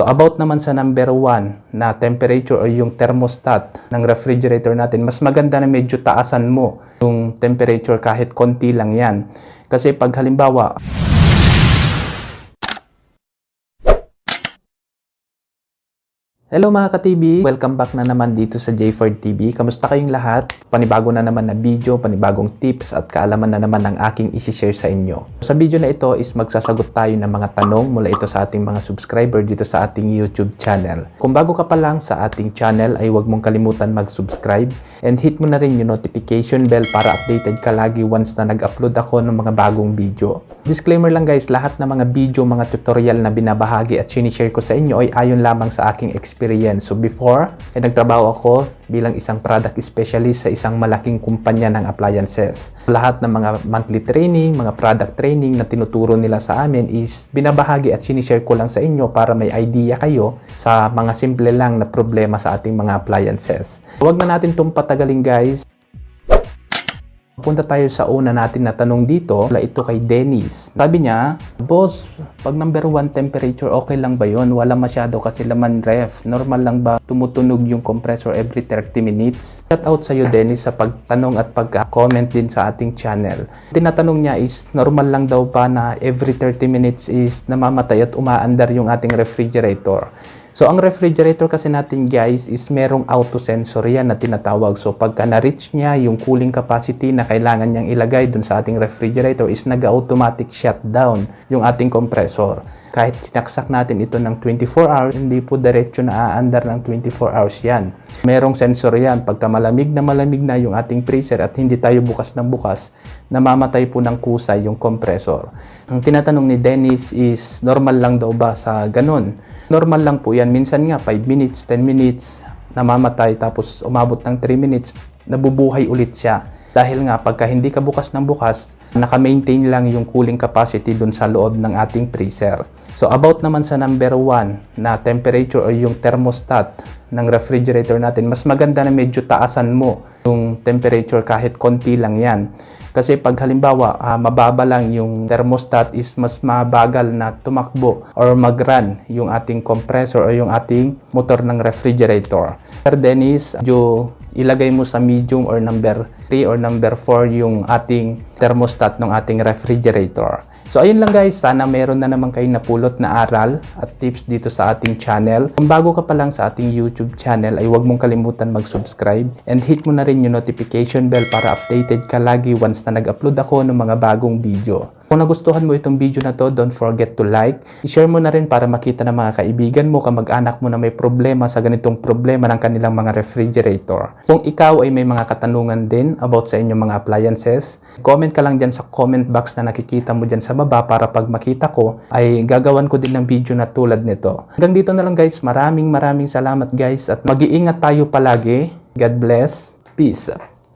So about naman sa number 1 na temperature o yung thermostat ng refrigerator natin, mas maganda na medyo taasan mo yung temperature kahit konti lang yan. Kasi pag halimbawa, Hello mga ka-TV! Welcome back na naman dito sa J4 TV. Kamusta kayong lahat? Panibago na naman na video, panibagong tips at kaalaman na naman ang aking isi-share sa inyo. Sa video na ito is magsasagot tayo ng mga tanong mula ito sa ating mga subscriber dito sa ating YouTube channel. Kung bago ka pa lang sa ating channel ay huwag mong kalimutan mag-subscribe and hit mo na rin yung notification bell para updated ka lagi once na nag-upload ako ng mga bagong video. Disclaimer lang guys, lahat ng mga video, mga tutorial na binabahagi at sinishare ko sa inyo ay ayon lamang sa aking experience. So before, ay nagtrabaho ako bilang isang product specialist sa isang malaking kumpanya ng appliances. Lahat ng mga monthly training, mga product training na tinuturo nila sa amin is binabahagi at sinishare ko lang sa inyo para may idea kayo sa mga simple lang na problema sa ating mga appliances. Huwag na natin itong patagalin guys. Punta tayo sa una natin na tanong dito. Ito kay Dennis. Sabi niya, Boss, pag number 1 temperature, okay lang ba yon? Wala masyado kasi laman ref. Normal lang ba tumutunog yung compressor every 30 minutes? Shout out sa iyo Dennis sa pagtanong at pag-comment din sa ating channel. Tinatanong niya is, normal lang daw ba na every 30 minutes is namamatay at umaandar yung ating refrigerator? So, ang refrigerator kasi natin guys is merong auto sensor yan na tinatawag. So, pagka na-reach niya yung cooling capacity na kailangan niyang ilagay dun sa ating refrigerator is nag-automatic shutdown yung ating compressor. Kahit sinaksak natin ito ng 24 hours, hindi po diretso na aandar ng 24 hours yan. Merong sensor yan. Pagka malamig na malamig na yung ating freezer at hindi tayo bukas ng bukas, namamatay po ng kusay yung compressor. Ang tinatanong ni Dennis is, normal lang daw ba sa ganun? Normal lang po yan. Minsan nga, 5 minutes, 10 minutes, namamatay. Tapos umabot ng 3 minutes, nabubuhay ulit siya. Dahil nga, pagka hindi ka bukas ng bukas, naka-maintain lang yung cooling capacity dun sa loob ng ating freezer. So about naman sa number 1 na temperature o yung thermostat ng refrigerator natin, mas maganda na medyo taasan mo yung temperature kahit konti lang yan. Kasi pag halimbawa ah, mababa lang yung thermostat is mas mabagal na tumakbo or mag-run yung ating compressor o yung ating motor ng refrigerator. Sir Dennis, medyo ilagay mo sa medium or number 3 or number 4 yung ating thermostat ng ating refrigerator. So ayun lang guys, sana meron na naman kayo napulot na aral at tips dito sa ating channel. Kung bago ka pa lang sa ating YouTube channel ay huwag mong kalimutan mag-subscribe and hit mo na rin yung notification bell para updated ka lagi once na nag-upload ako ng mga bagong video. Kung nagustuhan mo itong video na to, don't forget to like. I-share mo na rin para makita ng mga kaibigan mo, kamag-anak mo na may problema sa ganitong problema ng kanilang mga refrigerator. Kung ikaw ay may mga katanungan din about sa inyong mga appliances, comment ka lang dyan sa comment box na nakikita mo dyan sa baba para pag makita ko ay gagawan ko din ng video na tulad nito. Hanggang dito na lang guys. Maraming maraming salamat guys at mag-iingat tayo palagi. God bless. Peace.